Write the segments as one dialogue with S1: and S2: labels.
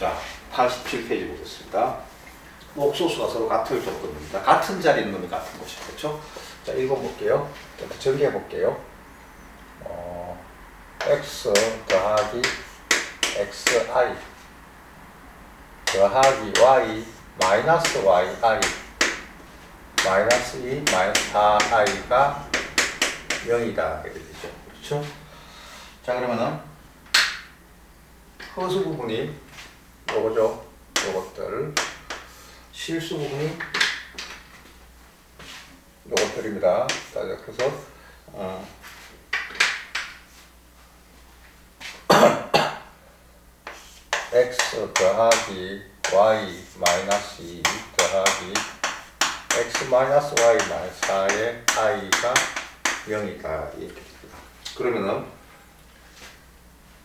S1: 자, 87페이지 보겠습니다. 옥소수가 서로 같을 조건입니다. 같은 자리 있는 놈이 같은 것이죠. 그렇죠? 자, 읽어볼게요. 자, 정리해볼게요. 어, x 더하기 xi 더하기 y 마이너스 yi 마이너스 2 마이너스 4i가 0이다. 이렇게 되죠. 그렇죠? 자, 그러면은 허수 부분이 요거죠. 요것들 실수 부분이 요것들입니다. 자, 그래서 어, 더하기 y 마이너스 2 더하기 x 마이너스 y 마이너스 4의 i가 0이다 이렇게 됩니다. 그러면은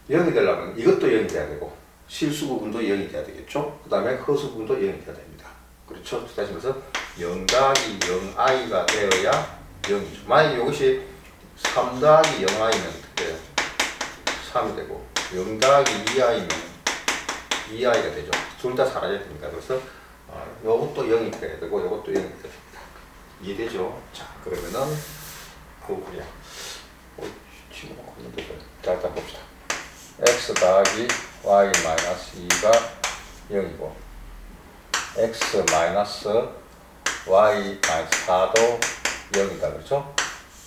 S1: 0이 되려면 이것도 0이 돼야 되고 실수 부분도 0이 돼야 되겠죠. 그 다음에 허수 부분도 0이 돼야 됩니다. 그렇죠. 다시 말해서 0 더하기 0i가 되어야 0이죠. 만약에 이것이 3 더하기 0i면 돼요. 3이 되고 0 더하기 2i면 2i가 되죠. 둘 다 사라져야 됩니다. 그래서 어, 이것도 0이 돼야 되고 이것도 0이 돼야 됩니다. 이해되죠? 자 그러면은 그거야. 어, 지금 자 일단 봅시다. x 더하기 y 마이너스 2가 0이고 x 마이너스 y 마이너스 4도 0이다 그렇죠?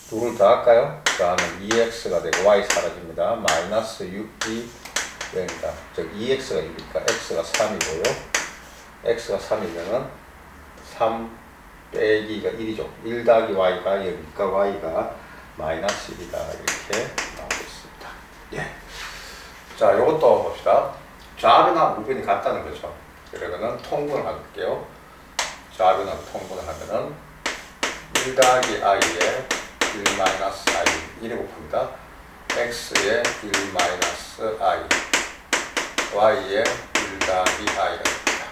S1: 둘을 더할까요? 더하면 2x가 되고 y 사라집니다. 마이너스 6이 0이다. 즉 2x가 2니까 x가 3이고요. x가 3이면은 3 빼기가 1이죠. 1 더하기 y가 0이니까 y가 마이너스 1이다. 이렇게. 자, 요것도 봅시다. 좌변하고 우변이 같다는 거죠. 그러면은 통분을 할게요. 좌변하고 통분을 하면은 1 더하기 i에 1 마이너스 i 1에 곱합니다. x에 1 마이너스 i y에 1 더하기 i가 됩니다.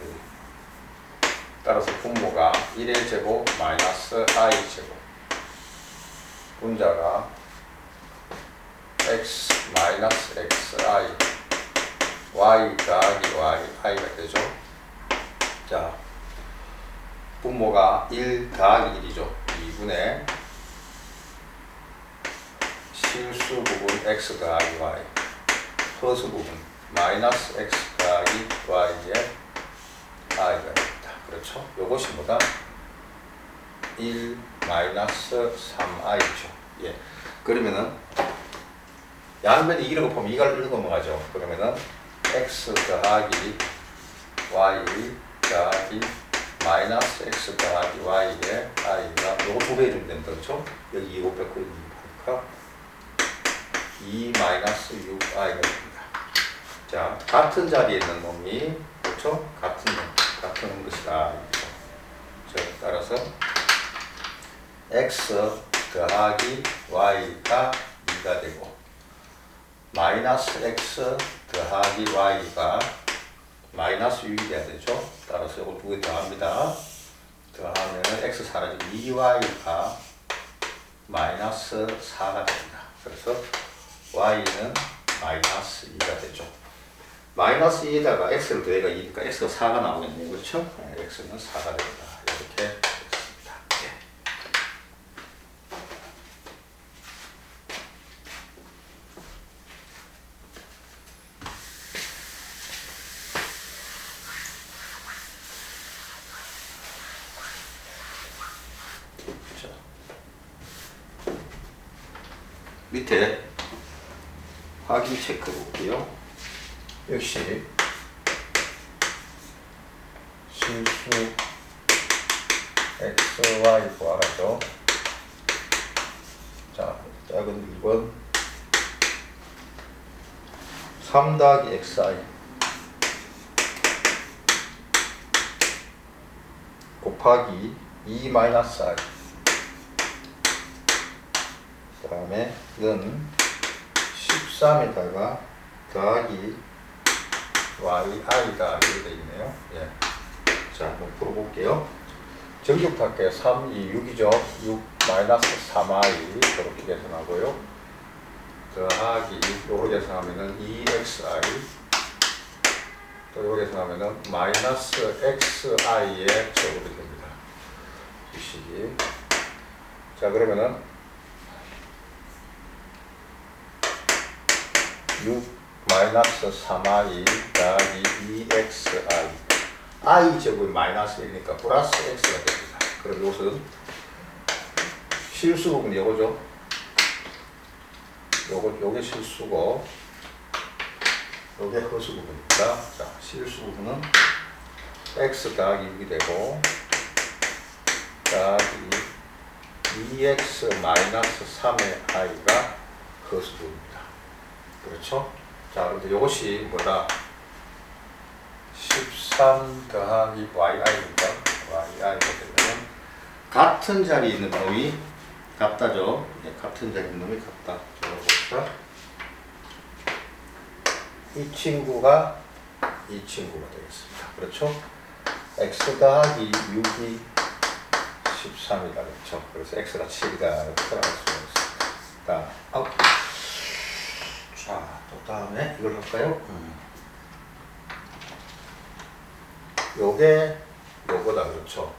S1: 음. 따라서 분모가 1의 제곱 마이너스 i 제곱 분자가 x 마이너스 xi y 더하기 y i가 되죠. 자, 분모가 1 더하기 1이죠. 2분의 실수 부분 x 더하기 y 허수 부분 마이너스 x 더하기 y의 i가 됩니다. 그렇죠? 요것이 뭐다? 1 마이너스 3i죠. 예. 그러면은 양변이 2를 곱하면 2가 1 넘어가죠. 그러면은 x 더하기 y 더하기 마이너스 x 더하기 y의 i가 요거 두배 해주면 된다. 그렇죠? 여기 2 곱했고 2 곱하니까 2 마이너스 6i가 됩니다. 자, 같은 자리에 있는 놈이 그렇죠? 같은 놈, 같은 것이다. 자, 따라서 x 더하기 y가 2가 되고 마이너스 x 더하기 y가 마이너스 6이 돼야 되죠. 따라서 이거 두개 더합니다. 더하면 x 사라지고 2y가 마이너스 4가 됩니다. 그래서 y는 마이너스 2가 되죠. 마이너스 2에다가 x를 더해가 2니까 x가 4가 나오겠네요. 그렇죠? 네, x는 4가 됩니다. 예. 자. 밑에 확인 체크 볼게요. 역시 실수 x, y 구하라죠. 자, 작은 1번 3 더하기 xi 곱하기 2 마이너스 i 그 다음에 이건 13에다가 더하기 yi가 이렇게 되어 있네요. 예. 자, 한번 풀어볼게요. 할게요. 3, 2, 6이죠. 6 마이너스 3i 이렇게 계산하고요. 더하기 요걸 계산하면은 2xi 또 요걸 계산하면은 마이너스 xi의 제곱이 됩니다. 이 식이 자 그러면은 6 마이너스 3i 더하기 2xi i 제곱이 마이너스 1이니까 플러스 x가 됩니다. 그럼 이것은 실수 부분 이거죠. 요거 요게 실수고 요게 허수 부분입니다. 자, 실수 부분은 x 더하기 6이 되고 더하기 2x 마이너스 3의 i가 허수 부분입니다. 그렇죠? 자, 그런데 요것이 뭐다? 13 더하기 yi입니다. yi가 되면 같은 자리에 있는 놈이 같다죠. 네, 같은 자리에 있는 놈이 같다. 적어봅시다. 이 친구가 이 친구가 되겠습니다. 그렇죠? x 더하기 6이 13이다. 그렇죠? 그래서 x가 7이다. 이렇게 들어갈 수가 있습니다. 자, 아웃. 자, 또 다음에 이걸 할까요? 음. 요게 요거다. 그렇죠?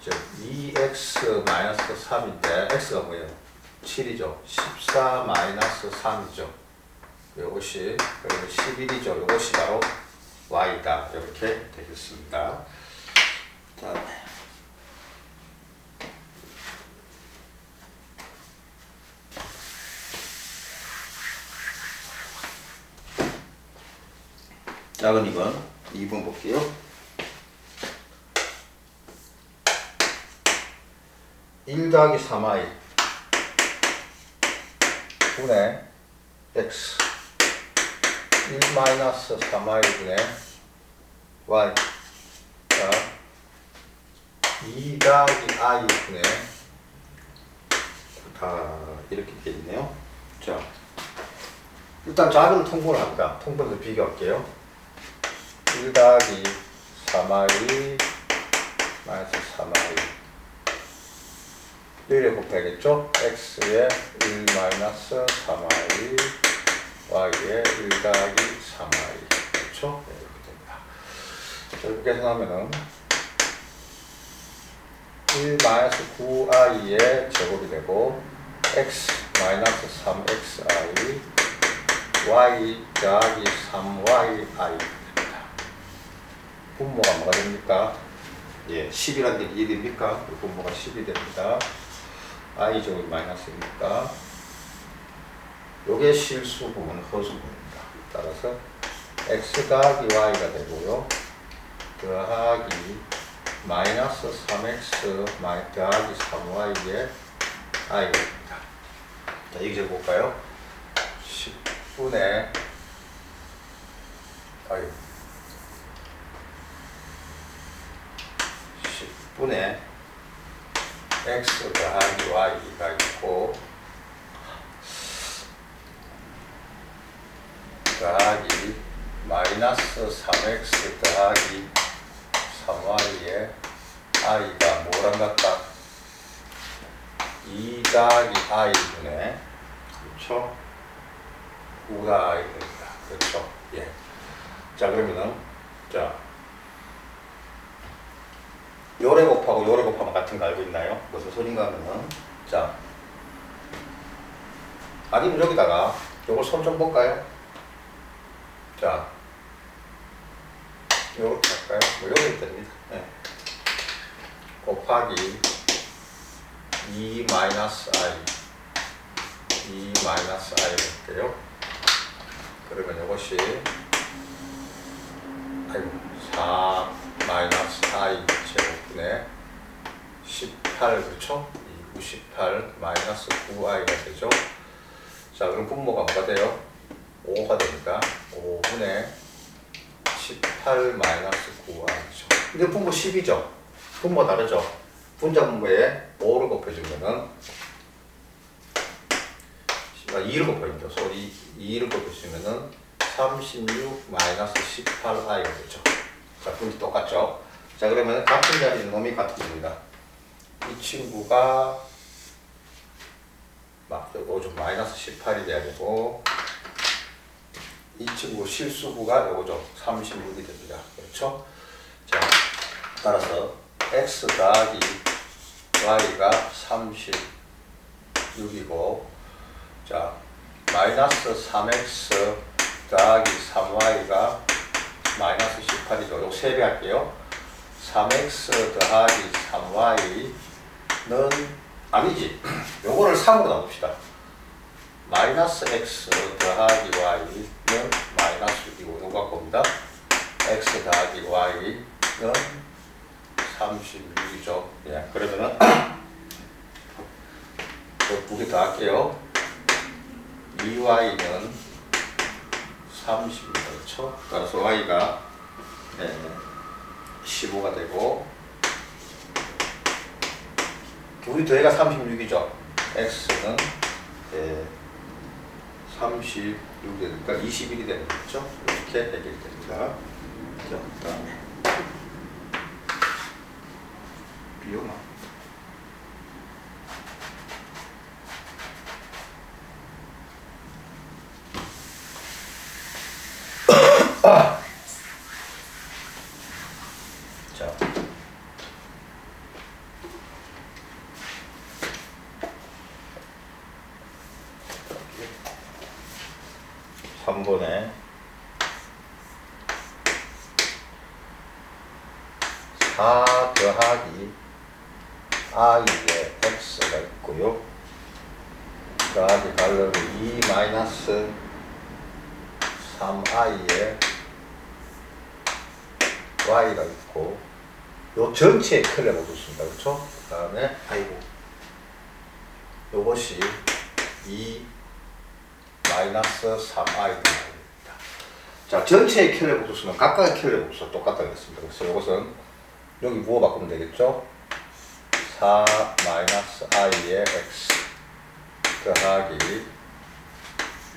S1: 즉 2x 마이너스 3인데 x가 뭐예요? 7이죠. 14 마이너스 3이죠. 요것이 그리고 11이죠. 요것이 바로 y다. 이렇게 되겠습니다. 다음에 작은 2번 2번 볼게요. 1 더하기 3i 분의 x 1 마이너스 3i 분의 y 자, 2 더하기 i 분의 다 이렇게 돼 있네요. 자, 일단 작은 통분을 합니다. 통분을 비교할게요. 1 더하기 3i 마이너스 3i 1에 곱해야겠죠? x에 1 마이너스 3i y에 1 더하기 3i 그렇죠? 네, 이렇게 됩니다. 자, 이렇게 계산하면은 1 마이너스 9i의 제곱이 되고 x 마이너스 3xi y 더하기 3yi 됩니다. 분모가 뭐가 됩니까? 예, 10이라는 게 이해됩니까? 분모가 10이 됩니다. i 제곱이 마이너스니까 요게 실수 부분, 허수 부분입니다. 따라서 x 더하기 y가 되고요. 더하기 마이너스 3x 마이 더하기 3y의 i가 됩니다. 자, 이거 적어볼까요? 10분의 아유 10 분의 x 더하기 y가 있고 더하기 마이너스 3x 더하기 3y의 i가 뭐랑 같다? 2 더하기 i분의 그렇죠? 9 더하기 됩니다. 그렇죠? 예. 자 그러면은 자 요래 곱하고 요래 곱하면 같은 거 알고 있나요? 무슨 소린가 하면은 자 아니면 여기다가 요걸 손 좀 볼까요? 자 요렇게 할까요? 뭐 요렇게 됩니다. 네. 곱하기 2 마이너스 i 2 마이너스 i 할게요. 그러면 이것이 아이고 4 마이너스 i 제곱분의 18 그렇죠? 98 마이너스 9i가 되죠. 자 그럼 분모가 뭐가 돼요? 5가 됩니다. 5분의 18 마이너스 9i죠. 근데 분모 10이죠. 분모 다르죠. 분자 분모에 5를 곱해주면은 2를 곱해줍니다. 그래서 2를 곱해주면은 36 마이너스 18i가 되죠. 자, 분지 똑같죠? 자, 그러면 같은 있는 놈이 같은 겁니다. 이 친구가 마, 요거 좀 마이너스 18이 돼야 되고 이 친구 실수부가 요거죠 36이 됩니다. 그렇죠? 자 따라서 x 더하기 y가 36이고 자 마이너스 3x 더하기 3y가 마이너스 18이죠. 요거 세배 할게요 3x 더하기 3y는 아니지. 요거를 3으로 나눕시다. 마이너스 x 더하기 y는 마이너스 6이고 요거 옵니다. x 더하기 y는 36이죠. 예, 그러면은 두개 더 할게요. 2y는 30입니다 그렇죠? 따라서 y가 예, 15가 되고 우리 더해가 36이죠. x는 예, 36이 되니까 21이 되는 거죠. 이렇게 해결이 됩니다. 자, 그다음에 비오나. 자. 3번에 4 더하기 i에 x가 있고요. 더하기 갈러리 2 마이너스 3i에 y가 있고 요 전체에 클레 보겠습니다. 그렇죠? 그 다음에 아이고 요것이 2 마이너스 3i 입니다. 자, 전체의 켈레 복수는 각각의 켈레 복수가 똑같다 그랬습니다. 그래서 이것은 여기 무어 바꾸면 되겠죠? 4 마이너스 i의 x 더하기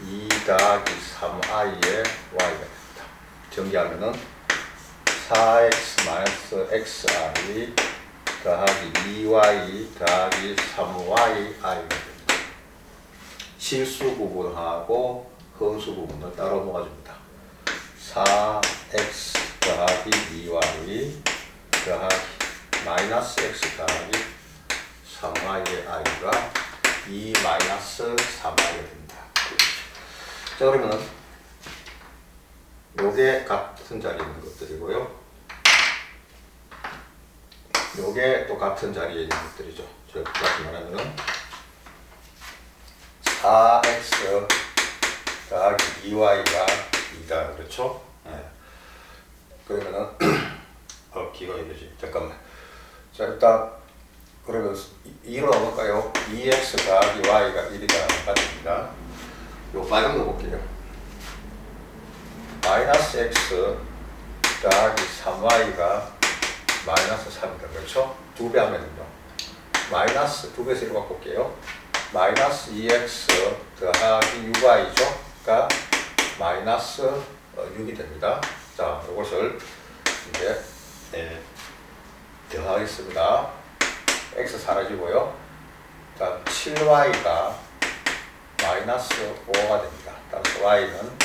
S1: 2 더하기 3i의 y가 됩니다. 정리하면은 4x 마이너스 xi 더하기 2y 더하기 3yi i가 됩니다. 실수 부분하고 허수 부분을 따로 모아줍니다. 4x 더하기 2y 더하기 마이너스 x 더하기 3y의 i가 2 마이너스 3y가 됩니다. 자 그러면 요게 같은 자리에 있는 것들이고요. 요게 또 같은 자리에 있는 것들이죠. 제가 다시 말하면 4x 더하기 2y가 2다 그렇죠? 네. 그러면은 어 기가 이러지 잠깐만 자 일단 그러면 2로 나볼까요? 2x 더하기 y가 1이다 같습니다 요 빨간 거 볼게요 마이너스 x 더하기 3y가 마이너스 3이다 그렇죠? 두 배 하면요 마이너스 두 배에서 1로 바꿀게요 마이너스 2x 더하기 6y죠. 가 마이너스 6이 됩니다. 자, 이것을 이제 네, 더하겠습니다. x 사라지고요. 자, 7y가 마이너스 5가 됩니다. 따라서 y는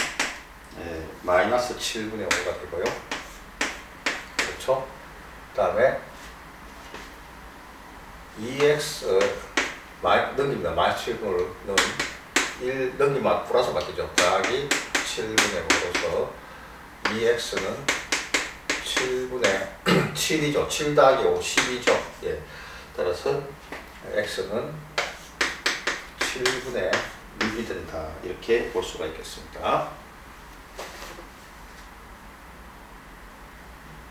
S1: 네, 마이너스 7분의 5가 되고요. 그렇죠? 그 다음에 2x 마이, 넘깁니다. 마이너스 7분을 넣은 1 넘기면 플러스 바뀌죠. 더하기 7분의 5로서 2x는 7분의 7이죠. 7 더하기 5, 10이죠. 예. 따라서 x는 7분의 6이 된다. 이렇게 볼 수가 있겠습니다.